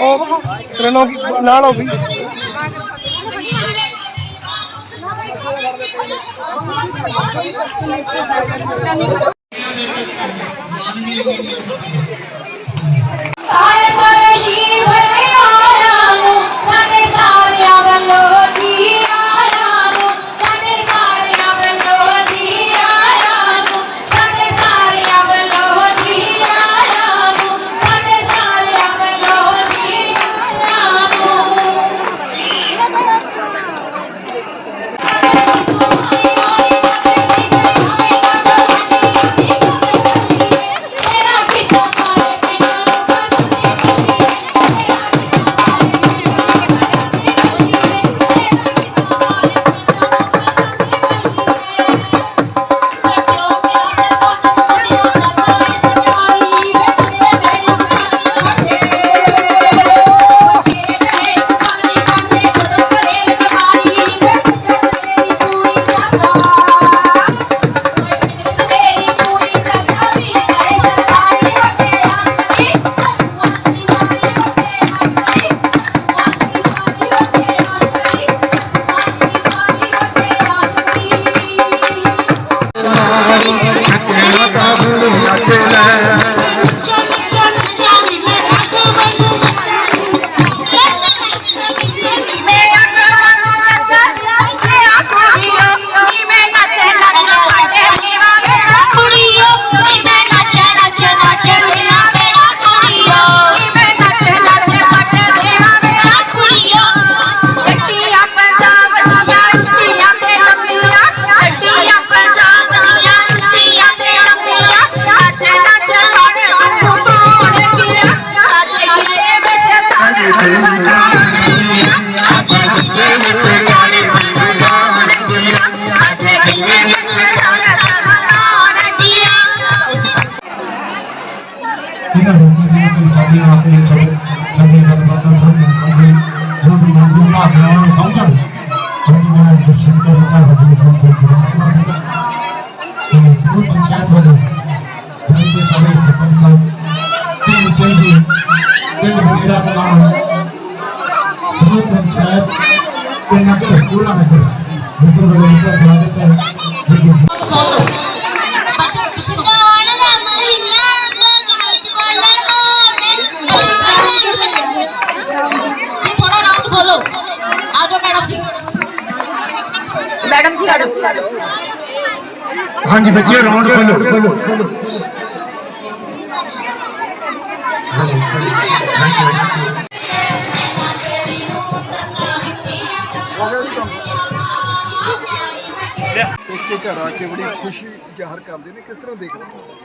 ਉਹ ਟ੍ਰੇਨੋਂ ਕੀ ਨਾਲ ਹੋ ਸਾਡੀ ਆਖਰੀ ਸਾਡੇ ਸਾਡੇ ਗੱਲਬਾਤਾਂ ਸਮਝਣ ਸਾਡੇ ਜੋ ਵੀ ਮੰਜ਼ੂਰ ਭਾਵਨਾਵਾਂ ਨੂੰ ਸਮਝਣ ਜਿਹੜੀਆਂ ਦਰਸ਼ਨ ਕਰਨ ਦਾ ਹਜੂਰ ਤੋਂ ਕੋਈ ਗੁਰੂ ਤੇ ਸਕੂਲ ਪੰਚਾਇਤ ਵੱਲੋਂ ਜਨ ਦੇ ਸਾਰੇ ਸਰਪੰਚ ਸਾਹਿਬ ਤੇ ਸਿੰਘ ਜੀ ਪਿੰਡ ਬੁਗਰਾ ਪਲਾਣ ਸਕੂਲ ਪੰਚਾਇਤ ਤੇ ਨਗਰ ਪੂਰਾ ਨਗਰ ਨਗਰ ਵੱਲੋਂ ਦਾ ਸਵਾਗਤ ਹੈ ਜੀ ਬੱਚੇ ਪਿੱਛੇ ਕੌਣ ਦਾ ਮਹੀਨਾ ਬਗਲ ਵਿੱਚ ਬੋਲਣ ਜੀ ਥੋੜਾ ਰਾਊਂਡ ਖੋਲੋ ਆ ਜਾਓ ਮੈਡਮ ਜੀ ਮੈਡਮ ਜੀ ਆ ਜਾਓ ਹਾਂਜੀ ਬੱਚੇ ਰੌਂਡ ਖੋਲੋ ਖੋਲੋ ਇੱਥੇ ਘਰ ਆ ਕੇ ਬੜੀ ਖੁਸ਼ੀ ਜ਼ਾਹਰ ਕਰਦੇ ਨੇ। ਕਿਸ ਤਰ੍ਹਾਂ ਦੇਖਦੇ ਹੋ?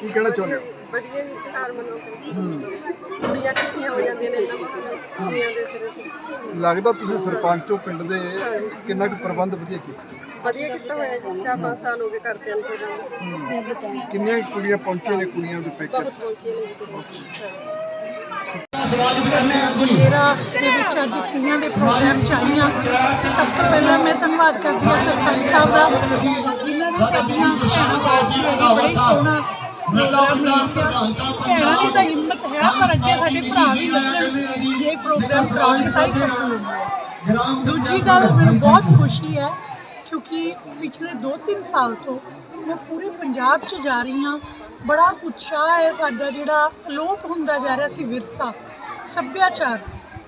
ਕੀ ਕਹਿਣਾ ਚਾਹੁੰਦੇ ਹੋ? ਵਧੀਆ ਜੀ ਤਿਉਹਾਰ ਮਨਾਉਂਦੇ ਕੁੜੀਆਂ ਇਕੱਠੀਆਂ ਹੋ ਜਾਂਦੀਆਂ ਨੇ ਇਹਨਾਂ ਕੁੜੀਆਂ ਦੇ ਸਿਰ ਤੇ। ਲੱਗਦਾ ਤੁਸੀਂ ਸਰਪੰਚੋ ਪਿੰਡ ਦੇ ਕਿੰਨਾ ਕੁ ਪ੍ਰਬੰਧ ਵਧੀਆ ਕੀਤਾ? ਵਧੀਆ ਕੀਤਾ ਹੋਇਆ ਜੀ ਚਾਰ ਪੰਜ ਸਾਲ ਹੋ ਗਏ ਕਰਦੇ ਨੂੰ। ਪ੍ਰੋਗਰਾਮ ਕਿੰਨੀਆਂ ਕੁ ਕੁੜੀਆਂ ਪਹੁੰਚੀਆਂ ਨੇ ਕੁੜੀਆਂ ਦੇ ਪੈਕੇਜ ਬਹੁਤ ਪਹੁੰਚੇ ਨੇ ਜੀ ਮੇਰਾ ਦੇ ਵਿੱਚ ਅੱਜ ਤੀਆਂ ਦੇ ਪ੍ਰੋਗਰਾਮ ਚ ਆਈ ਹਾਂ ਸਭ ਤੋਂ ਪਹਿਲਾਂ ਮੈਂ ਧੰਨਵਾਦ ਕਰਦੀ ਹਾਂ ਸਰਪੰਚ ਸਾਹਿਬ ਦਾ ਜਿਨ੍ਹਾਂ ਨੇ ਸਾਡੀਆਂ ਭੈਣਾਂ ਵਾਸਤੇ ਬੜੀ ਸੋਹਣਾ ਪ੍ਰੋਗਰਾਮ ਬਣਾਇਆ ਭੈਣਾਂ ਦੀ ਤਾਂ ਹਿੰਮਤ ਹੈ ਪਰ ਅੱਗੇ ਸਾਡੇ ਭਰਾ ਵੀ ਲੱਗਣ ਜੇ ਪ੍ਰੋਗਰਾਮ ਕਰਾਉਣ ਤਾਂ ਹੀ ਦੂਜੀ ਗੱਲ ਮੈਨੂੰ ਬਹੁਤ ਖੁਸ਼ੀ ਹੈ ਕਿਉਂਕਿ ਪਿਛਲੇ 2-3 ਸਾਲ ਤੋਂ ਮੈਂ ਪੂਰੇ ਪੰਜਾਬ 'ਚ ਜਾ ਰਹੀ ਹਾਂ ਬੜਾ ਉਤਸ਼ਾਹ ਹੈ ਸਾਡਾ ਜਿਹੜਾ ਅਲੋਪ ਹੁੰਦਾ ਜਾ ਰਿਹਾ ਸੀ ਵਿਰਸਾ ਸੱਭਿਆਚਾਰ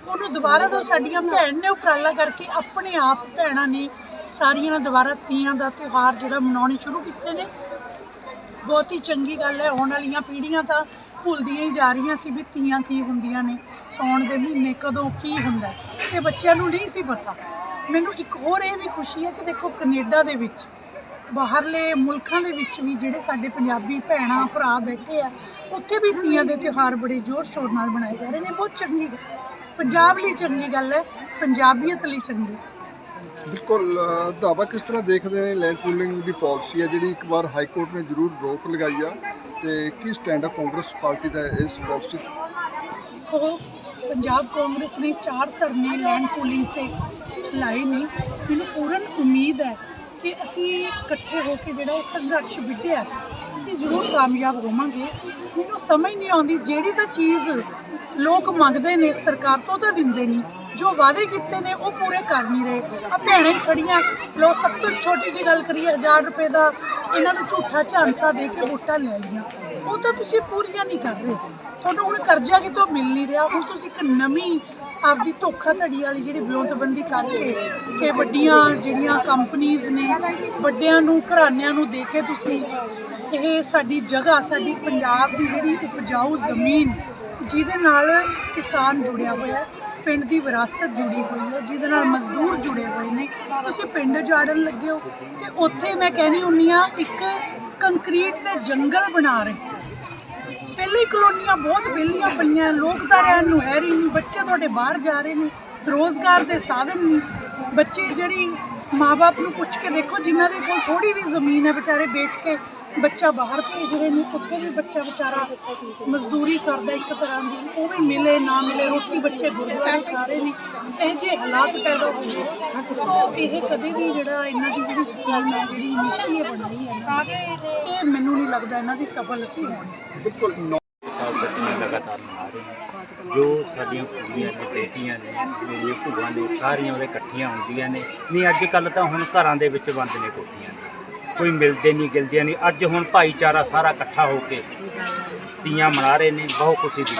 ਉਹਨੂੰ ਦੁਬਾਰਾ ਤੋਂ ਸਾਡੀਆਂ ਭੈਣ ਨੇ ਉਪਰਾਲਾ ਕਰਕੇ ਆਪਣੇ ਆਪ ਭੈਣਾਂ ਨੇ ਸਾਰੀਆਂ ਨੇ ਦੁਬਾਰਾ ਤੀਆਂ ਦਾ ਤਿਉਹਾਰ ਜਿਹੜਾ ਮਨਾਉਣੇ ਸ਼ੁਰੂ ਕੀਤੇ ਨੇ ਬਹੁਤ ਹੀ ਚੰਗੀ ਗੱਲ ਹੈ, ਆਉਣ ਵਾਲੀਆਂ ਪੀੜ੍ਹੀਆਂ ਤਾਂ ਭੁੱਲਦੀਆਂ ਹੀ ਜਾ ਰਹੀਆਂ ਸੀ ਵੀ ਤੀਆਂ ਕੀ ਹੁੰਦੀਆਂ ਨੇ, ਸੌਣ ਦੇ ਮਹੀਨੇ ਕਦੋਂ ਕੀ ਹੁੰਦਾ ਹੈ। ਇਹ ਬੱਚਿਆਂ ਨੂੰ ਨਹੀਂ ਸੀ ਪਤਾ। ਮੈਨੂੰ ਇੱਕ ਹੋਰ ਇਹ ਵੀ ਖੁਸ਼ੀ ਹੈ ਕਿ ਦੇਖੋ ਕੈਨੇਡਾ ਦੇ ਵਿੱਚ, ਬਾਹਰਲੇ ਮੁਲਕਾਂ ਦੇ ਵਿੱਚ ਵੀ ਜਿਹੜੇ ਸਾਡੇ ਪੰਜਾਬੀ ਭੈਣਾਂ, ਭਰਾ ਬੈਠੇ ਆ, ਉੱਥੇ ਵੀ ਤੀਆਂ ਦੇ ਤਿਉਹਾਰ ਬੜੇ ਜ਼ੋਰ ਸ਼ੋਰ ਨਾਲ ਮਨਾਏ ਜਾ ਰਹੇ ਨੇ। ਬਹੁਤ ਚੰਗੀ ਗੱਲ ਪੰਜਾਬ ਲਈ ਚੰਗੀ ਗੱਲ ਹੈ, ਪੰਜਾਬੀਅਤ ਲਈ ਚੰਗੀ। ਬਿਲਕੁਲ ਅ, ਦਾਵਾ ਕਿਸ ਤਰ੍ਹਾਂ ਦੇਖਦੇ ਨੇ? ਲੈਂਡ ਪੂਲਿੰਗ ਦੀ ਪਾਲਿਸੀ ਹੈ ਜਿਹੜੀ ਇੱਕ ਵਾਰ ਹਾਈ ਕੋਰਟ ਨੇ ਜ਼ਰੂਰ ਰੋਕ ਲਗਾਈ ਆ। ਤੇ ਕੀ ਸਟੈਂਡ ਆ ਕਾਂਗਰਸ ਪਾਰਟੀ ਦਾ ਇਸ ਪਾਲਿਸੀ ਉਹ ਪੰਜਾਬ ਕਾਂਗਰਸ ਨੇ ਚਾਰ ਧਰਨੇ ਲੈਂਡ ਪੂਲਿੰਗ ਤੇ ਲਾਏ ਨੇ। ਮੈਨੂੰ ਪੂਰਨ ਉਮੀਦ ਹੈ ਕਿ ਅਸੀਂ ਇਕੱਠੇ ਹੋ ਕੇ ਜਿਹੜਾ ਇਹ ਸੰਘਰਸ਼ ਵਿੱਢਿਆ ਅਸੀਂ ਜ਼ਰੂਰ ਕਾਮਯਾਬ ਹੋਵਾਂਗੇ। ਮੈਨੂੰ ਸਮਝ ਨਹੀਂ ਆਉਂਦੀ ਜਿਹੜੀ ਤਾਂ ਚੀਜ਼ ਲੋਕ ਮੰਗਦੇ ਨੇ ਸਰਕਾਰ ਤੋਂ ਤਾਂ ਦਿੰਦੇ ਨਹੀਂ। ਜੋ ਵਾਅਦੇ ਕੀਤੇ ਨੇ, ਉਹ ਪੂਰੇ ਕਰ ਨਹੀਂ ਰਹੇ। ਆ ਭੈਣਾਂ ਹੀ ਖੜੀਆਂ। ਲੋ ਸਭ ਤੋਂ ਛੋਟੀ ਜਿਹੀ ਗੱਲ ਕਰੀਏ 1000 ਰੁਪਏ ਦਾ ਇਹਨਾਂ ਨੂੰ ਝੂਠਾ ਝਾਂਸਾ ਦੇ ਕੇ ਵੋਟਾਂ ਲੈ ਲਈਆਂ। ਉਹ ਤਾਂ ਤੁਸੀਂ ਪੂਰੀਆਂ ਨਹੀਂ ਕਰ ਰਹੇ। ਤੁਹਾਨੂੰ ਹੁਣ ਕਰਜ਼ਾ ਕਿਤੋਂ ਮਿਲ ਨਹੀਂ ਰਿਹਾ। ਹੁਣ ਤੁਸੀਂ ਇੱਕ ਨਵੀਂ ਆਪਦੀ ਧੋਖਾਧੜੀ ਵਾਲੀ ਜਿਹੜੀ ਵਿਉਂਤਬੰਦੀ ਕਰਕੇ ਕਿ ਵੱਡੀਆਂ ਜਿਹੜੀਆਂ ਕੰਪਨੀਆਂ ਨੇ, ਵੱਡਿਆਂ ਨੂੰ, ਘਰਾਣਿਆਂ ਨੂੰ ਦੇ ਕੇ ਤੁਸੀਂ ਇਹ ਸਾਡੀ ਜਗ੍ਹਾ, ਸਾਡੀ ਪੰਜਾਬ ਦੀ ਜਿਹੜੀ ਉਪਜਾਊ ਜ਼ਮੀਨ, ਜਿਹਦੇ ਨਾਲ ਕਿਸਾਨ ਜੁੜਿਆ ਹੋਇਆ ਪਿੰਡ ਦੀ ਵਿਰਾਸਤ ਜੁੜੀ ਹੋਈ ਹੈ, ਜਿਹਦੇ ਨਾਲ ਮਜ਼ਦੂਰ ਜੁੜੇ ਹੋਏ ਨੇ। ਤੁਸੀਂ ਪਿੰਡ ਜਾੜਨ ਲੱਗੇ ਹੋ ਤੇ ਉੱਥੇ ਮੈਂ ਕਹਿਣੀ ਹੁੰਨੀ ਆ, ਇੱਕ ਕੰਕਰੀਟ ਦੇ ਜੰਗਲ ਬਣਾ ਰਹੇ ਪਹਿਲੀ ਕਲੋਨੀਆਂ ਬਹੁਤ ਵਿਹਲੀਆਂ ਪਈਆਂ ਲੋਕ ਤਾਂ ਰਹਿਣ ਨੂੰ ਹੈ ਹੀ ਨਹੀਂ ਬੱਚੇ ਤੁਹਾਡੇ ਬਾਹਰ ਜਾ ਰਹੇ ਨੇ ਰੋਜ਼ਗਾਰ ਦੇ ਸਾਧਨ ਨਹੀਂ ਬੱਚੇ ਜਿਹੜੀ ਮਾਪੇ ਨੂੰ ਪੁੱਛ ਕੇ ਦੇਖੋ, ਜਿਨ੍ਹਾਂ ਦੇ ਕੋਲ ਥੋੜੀ ਵੀ ਜ਼ਮੀਨ ਹੈ, ਵਿਚਾਰੇ ਵੇਚ ਕੇ ਬੱਚਾ ਬਾਹਰ ਭੇਜ ਰਹੇ ਨੇ, ਉੱਥੇ ਵੀ ਬੱਚਾ ਵਿਚਾਰਾ ਮਜ਼ਦੂਰੀ ਕਰਦਾ ਇੱਕ ਤਰ੍ਹਾਂ ਦੀ, ਉਹ ਵੀ ਮਿਲੇ, ਨਾ ਮਿਲੇ, ਰੋਟੀ ਬੱਚੇ ਗੁਰਦੁਆਰੇ ਖਾ ਰਹੇ ਨੇ, ਇਹ ਜੇ ਹਾਲਾਤ ਪੈਦਾ ਹੋ ਗਏ। ਸੋ ਇਹ ਕਦੇ ਵੀ ਜਿਹੜਾ ਇਹਨਾਂ ਦੀ ਜਿਹੜੀ ਸਕੀਮ ਹੈ, ਜਿਹੜੀ ਨੀਤੀ ਇਹ ਬਣਾਈ ਹੈ ਇਹ ਮੈਨੂੰ ਨਹੀਂ ਲੱਗਦਾ ਇਹਨਾਂ ਦੀ ਸਫਲ ਅਸੀਂ ਹੋਣੀ। ਬਿਲਕੁਲ ਨੌ- ਸਾਲ ਬੱਚੀਆਂ ਲਗਾਤਾਰ ਮਨਾ ਰਹੇ ਨੇ ਜੋ ਸਾਡੀਆਂ ਕੁੜੀਆਂ ਨੇ ਬੇਟੀਆਂ ਨੇ ਮੇਰੀਆਂ ਭੂਆ ਨੇ ਸਾਰੀਆਂ ਉਹਦੇ ਇਕੱਠੀਆਂ ਹੁੰਦੀਆਂ ਨੇ। ਨਹੀਂ ਅੱਜ ਕੱਲ ਤਾਂ ਹੁਣ ਘਰਾਂ ਦੇ ਵਿੱਚ ਬੰਦ ਨੇ ਕੋਠੀਆਂ। ਕੋਈ ਮਿਲਦੇ ਨਹੀਂ ਗਿਲਦੇ ਨਹੀਂ। ਅੱਜ ਹੁਣ ਭਾਈਚਾਰਾ ਸਾਰਾ ਇਕੱਠਾ ਹੋ ਕੇ ਤੀਆਂ ਮਨਾ ਰਹੇ ਨੇ ਬਹੁਤ ਖੁਸ਼ੀ ਦੀ।